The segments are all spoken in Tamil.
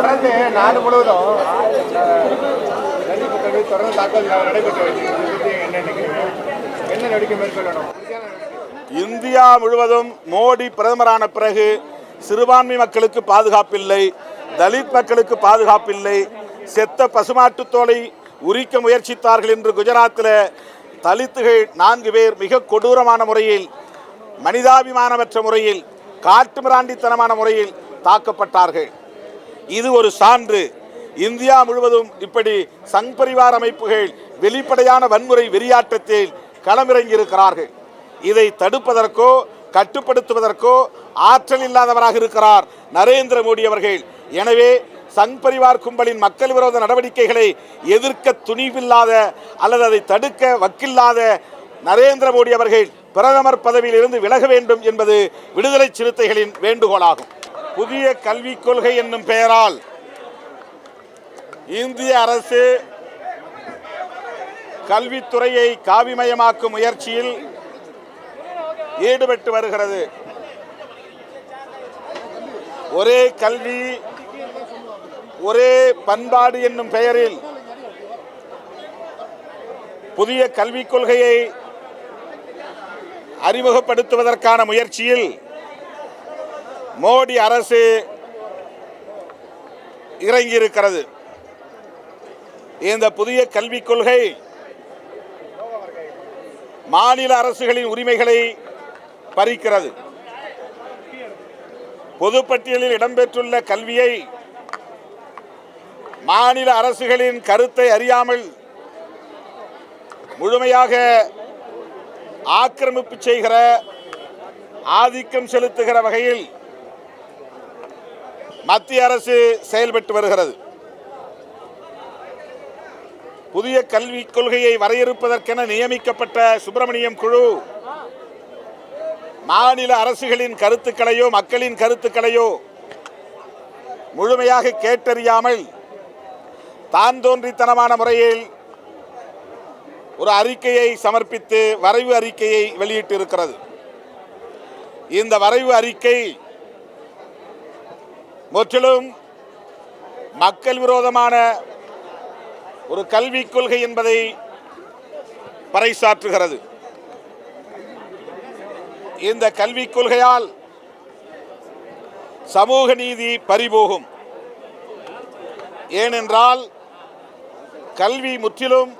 தொடர்ந்து நாடு முழுவதும் தொடர்ந்து தாக்கல் நடைபெற்று என்ன நடவடிக்கை மேற்கொள்ளணும் இந்தியா முழுவதும் மோடி பிரதமரான பிறகு சிறுபான்மை மக்களுக்கு பாதுகாப்பில்லை தலித் மக்களுக்கு பாதுகாப்பில்லை செத்த பசுமாட்டு தோலை உரிக்க முயற்சித்தார்கள் என்று குஜராத்தில் தலித்துகள் நான்கு பேர் மிக கொடூரமான முறையில் மனிதாபிமானமற்ற முறையில் காட்டுமிராண்டித்தனமான முறையில் தாக்கப்பட்டார்கள். இது ஒரு சான்று. இந்தியா முழுவதும் இப்படி சங் பரிவார் அமைப்புகள் வெளிப்படையான வன்முறை வெறியாட்டத்தில் களமிறங்கியிருக்கிறார்கள். இதை தடுப்பதற்கோ கட்டுப்படுத்துவதற்கோ ஆற்றல் இல்லாதவராக இருக்கிறார் நரேந்திர மோடி அவர்கள். எனவே சங் பரிவார் கும்பலின் மக்கள் விரோத நடவடிக்கைகளை எதிர்க்க துணிவில்லாத அல்லது அதை தடுக்க வக்கில்லாத நரேந்திர மோடி அவர்கள் பிரதமர் பதவியில் இருந்து விலக வேண்டும் என்பது விடுதலை சிறுத்தைகளின் வேண்டுகோளாகும். புதிய கல்விக் கொள்கை என்னும் பெயரால் இந்திய அரசு கல்வித்துறையை காவிமயமாக்கும் முயற்சியில் ஈடுபட்டு வருகிறது. ஒரே கல்வி ஒரே பண்பாடு என்னும் பெயரில் புதிய கல்விக் கொள்கையை அறிமுகப்படுத்துவதற்கான முயற்சியில் மோடி அரசு இறங்கியிருக்கிறது. இந்த புதிய கல்விக் கொள்கை மாநில அரசுகளின் உரிமைகளை பறிக்கிறது. பொதுப்பட்டியலில் இடம்பெற்றுள்ள கல்வியை மாநில அரசுகளின் கருத்தை அறியாமல் முழுமையாக ஆக்கிரமிப்பு செய்கிற ஆதிக்கம் செலுத்துகிற வகையில் மத்திய அரசு செயல்பட்டு வருகிறது. புதிய கல்விக் கொள்கையை வரையறுப்பதற்கென நியமிக்கப்பட்ட சுப்பிரமணியம் குழு மாநில அரசுகளின் கருத்துக்களையோ மக்களின் கருத்துக்களையோ முழுமையாக கேட்டறியாமல் தான் தோன்றித்தனமான முறையில் ஒரு அறிக்கையை சமர்ப்பித்து வரைவு அறிக்கையை வெளியிட்டிருக்கிறது. இந்த வரைவு அறிக்கை முற்றிலும் மக்கள் விரோதமான ஒரு கல்விக் கொள்கை என்பதை பறைசாற்றுகிறது. இந்த கல்விக் கொள்கையால் சமூக நீதி பறிபோகும். ஏனென்றால் கல்வி முற்றிலும்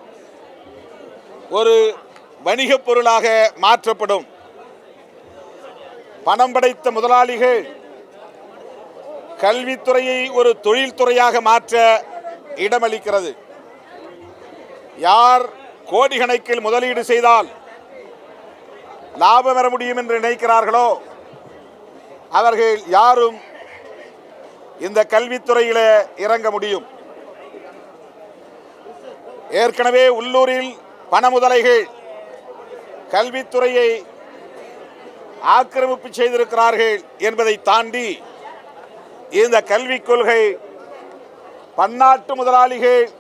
ஒரு வணிகப் பொருளாக மாற்றப்படும். பணம் படைத்த முதலாளிகள் கல்வித்துறையை ஒரு தொழில்துறையாக மாற்ற இடமளிக்கிறது. யார் கோடி கணக்கில் முதலீடு செய்தால் லாபம் பெற முடியும் என்று நினைக்கிறார்களோ அவர்கள் யாரும் இந்த கல்வித்துறையில் இறங்க முடியும். ஏற்கனவே உள்ளூரில் பண முதலைகள் கல்வித்துறையை ஆக்கிரமிப்பு செய்திருக்கிறார்கள் என்பதை தாண்டி இந்த கல்விக் கொள்கை பன்னாட்டு முதலாளிகள்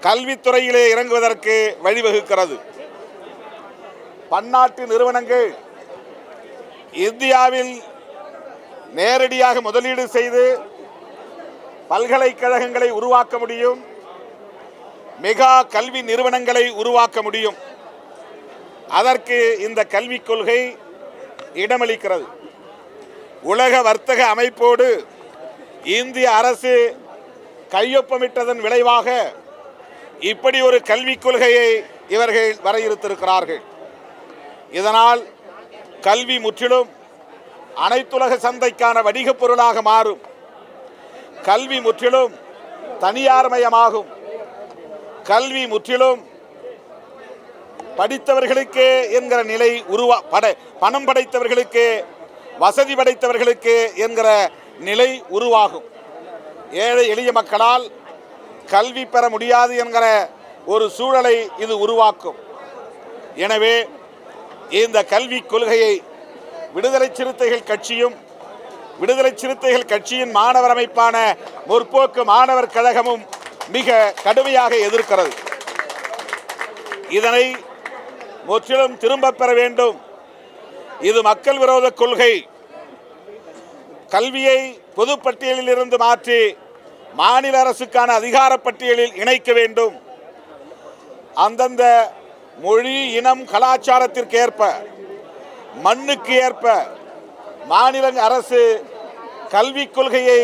கல்வித்துறையிலே இறங்குவதற்கு வழிவகுக்கிறது. பன்னாட்டு நிறுவனங்கள் இந்தியாவில் நேரடியாக முதலீடு செய்து பல்கலைக்கழகங்களை உருவாக்க முடியும். மெகா கல்வி நிறுவனங்களை உருவாக்க முடியும். அதற்கு இந்த கல்விக் கொள்கை இடமளிக்கிறது. உலக வர்த்தக அமைப்போடு இந்திய அரசு கையொப்பமிட்டதன் விளைவாக இப்படி ஒரு கல்விக் கொள்கையை இவர்கள் வரையறுத்திருக்கிறார்கள். இதனால் கல்வி முற்றிலும் அனைத்துலக சந்தைக்கான வணிகப் பொருளாக மாறும். கல்வி முற்றிலும் தனியார்மயமாகும். கல்வி முற்றிலும் படித்தவர்களுக்கு என்கிற நிலை உருவா பட பணம் படைத்தவர்களுக்கு வசதி படைத்தவர்களுக்கு என்கிற நிலை உருவாகும். ஏழை எளிய மக்களால் கல்வி பெற முடியாது என்கிற ஒரு சூழலை இது உருவாக்கும். எனவே இந்த கல்விக் கொள்கையை விடுதலை சிறுத்தைகள் கட்சியும் விடுதலை சிறுத்தைகள் கட்சியின் மாணவர் அமைப்பான முற்போக்கு மாணவர் கழகமும் மிக கடுமையாக எதிர்க்கிறது. இதனை முற்றிலும் திரும்பப் பெற வேண்டும். இது மக்கள் விரோத கொள்கை. கல்வியை பொதுப்பட்டியலில் இருந்து மாற்றி மாநில அரசுக்கான அதிகார பட்டியலில் இணைக்க வேண்டும். அந்தந்த மொழி இனம் கலாச்சாரத்திற்கு ஏற்ப மண்ணுக்கு ஏற்ப மாநில அரசு கல்விக் கொள்கையை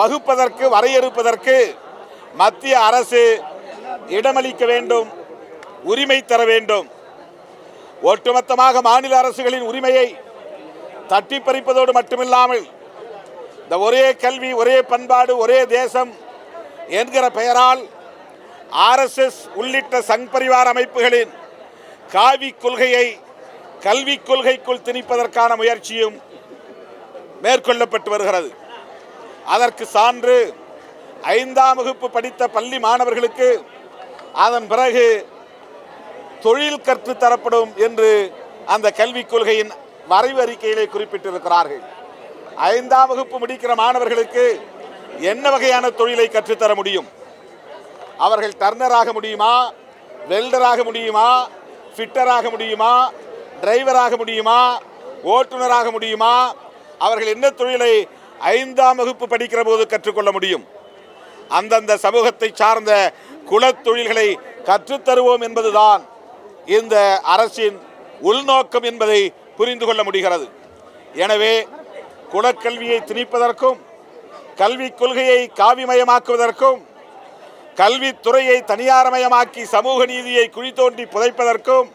வகுப்பதற்கு வரையறுப்பதற்கு மத்திய அரசு இடமளிக்க வேண்டும் உரிமை தர வேண்டும். ஒட்டுமொத்தமாக மாநில அரசுகளின் உரிமையை தட்டி பறிப்பதோடு மட்டுமில்லாமல் இந்த ஒரே கல்வி ஒரே பண்பாடு ஒரே தேசம் என்கிற பெயரால் ஆர்எஸ்எஸ் உள்ளிட்ட சங் பரிவார அமைப்புகளின் காவி கொள்கையை கல்விக் கொள்கைக்குள் திணிப்பதற்கான முயற்சியும் மேற்கொள்ளப்பட்டு வருகிறது. அதற்கு சான்று ஐந்தாம் வகுப்பு படித்த பள்ளி மாணவர்களுக்கு அதன் பிறகு தொழில் கற்றுத் தரப்படும் என்று அந்த கல்விக் கொள்கையின் வரைவு அறிக்கையிலே குறிப்பிட்டிருக்கிறார்கள். ஐந்தாம் வகுப்பு முடிக்கிற மாணவர்களுக்கு என்ன வகையான தொழிலை கற்றுத்தர முடியும்? அவர்கள் டர்னராக முடியுமா? வெல்டராக முடியுமா? ஃபிட்டராக முடியுமா? டிரைவராக முடியுமா? ஓட்டுநராக முடியுமா? அவர்கள் என்ன தொழிலை ஐந்தாம் வகுப்பு படிக்கிற போது கற்றுக்கொள்ள முடியும்? அந்தந்த சமூகத்தை சார்ந்த குலத் தொழில்களை கற்றுத்தருவோம் என்பதுதான். இந்த அரசின் உள்நோக்கம் என்பதை புரிந்து கொள்ள முடிகிறது. எனவே குலக்கல்வியை திணிப்பதற்கும் கல்விக் கொள்கையை காவிமயமாக்குவதற்கும் கல்வித்துறையை தனியார்மயமாக்கி சமூக நீதியை குழி தோண்டி புதைப்பதற்கும்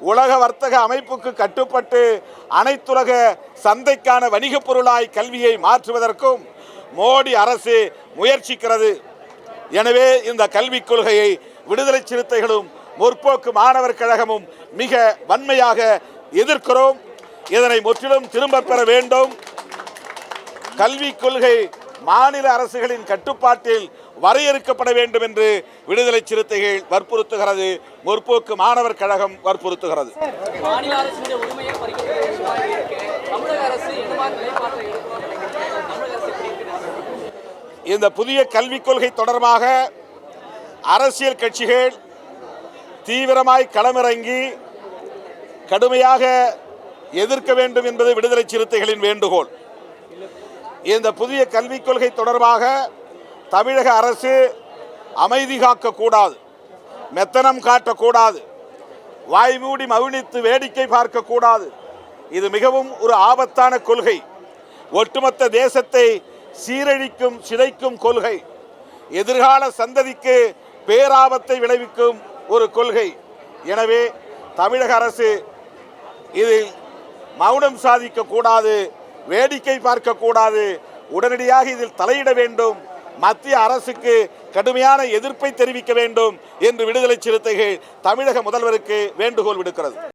உலக வர்த்தக அமைப்புக்கு கட்டுப்பட்டு அனைத்துலக சந்தைக்கான வணிகப் பொருளாய் கல்வியை மாற்றுவதற்கும் மோடி அரசு முயற்சிக்கிறது. எனவே இந்த கல்விக் கொள்கையை விடுதலை சிறுத்தைகளும் முற்போக்கு மாணவர் கழகமும் மிக வன்மையாக எதிர்க்கிறோம். இதனை முற்றிலும் திரும்பப் பெற வேண்டும். கல்விக் கொள்கை மாநில அரசுகளின் கட்டுப்பாட்டில் வரையறுக்கப்பட வேண்டும் என்று விடுதலை சிறுத்தைகள் வற்புறுத்துகிறது. முற்போக்கு மாணவர் கழகம் வற்புறுத்துகிறது. இந்த புதிய கல்விக் கொள்கை தொடர்பாக அரசியல் கட்சிகள் தீவிரமாய் களமிறங்கி கடுமையாக எதிர்க்க வேண்டும் என்பது விடுதலை சிறுத்தைகளின் வேண்டுகோள். இந்த புதிய கல்விக் கொள்கை தொடர்பாக தமிழக அரசு அமைதி காக்கக்கூடாது மெத்தனம் காட்டக்கூடாது வாய்மூடி மவுனித்து வேடிக்கை பார்க்கக்கூடாது. இது மிகவும் ஒரு ஆபத்தான கொள்கை. ஒட்டுமொத்த தேசத்தை சீரழிக்கும் சிதைக்கும் கொள்கை. எதிர்கால சந்ததிக்கு பேராபத்தை விளைவிக்கும் ஒரு கொள்கை. எனவே தமிழக அரசு இதில் மௌனம் சாதிக்க கூடாது வேடிக்கை பார்க்க கூடாது உடனடியாக இதில் தலையிட வேண்டும் மத்திய அரசுக்கு கடுமையான எதிர்ப்பை தெரிவிக்க வேண்டும் என்று விடுதலை சிறுத்தைகள் தமிழக முதல்வருக்கு வேண்டுகோள் விடுக்கிறது.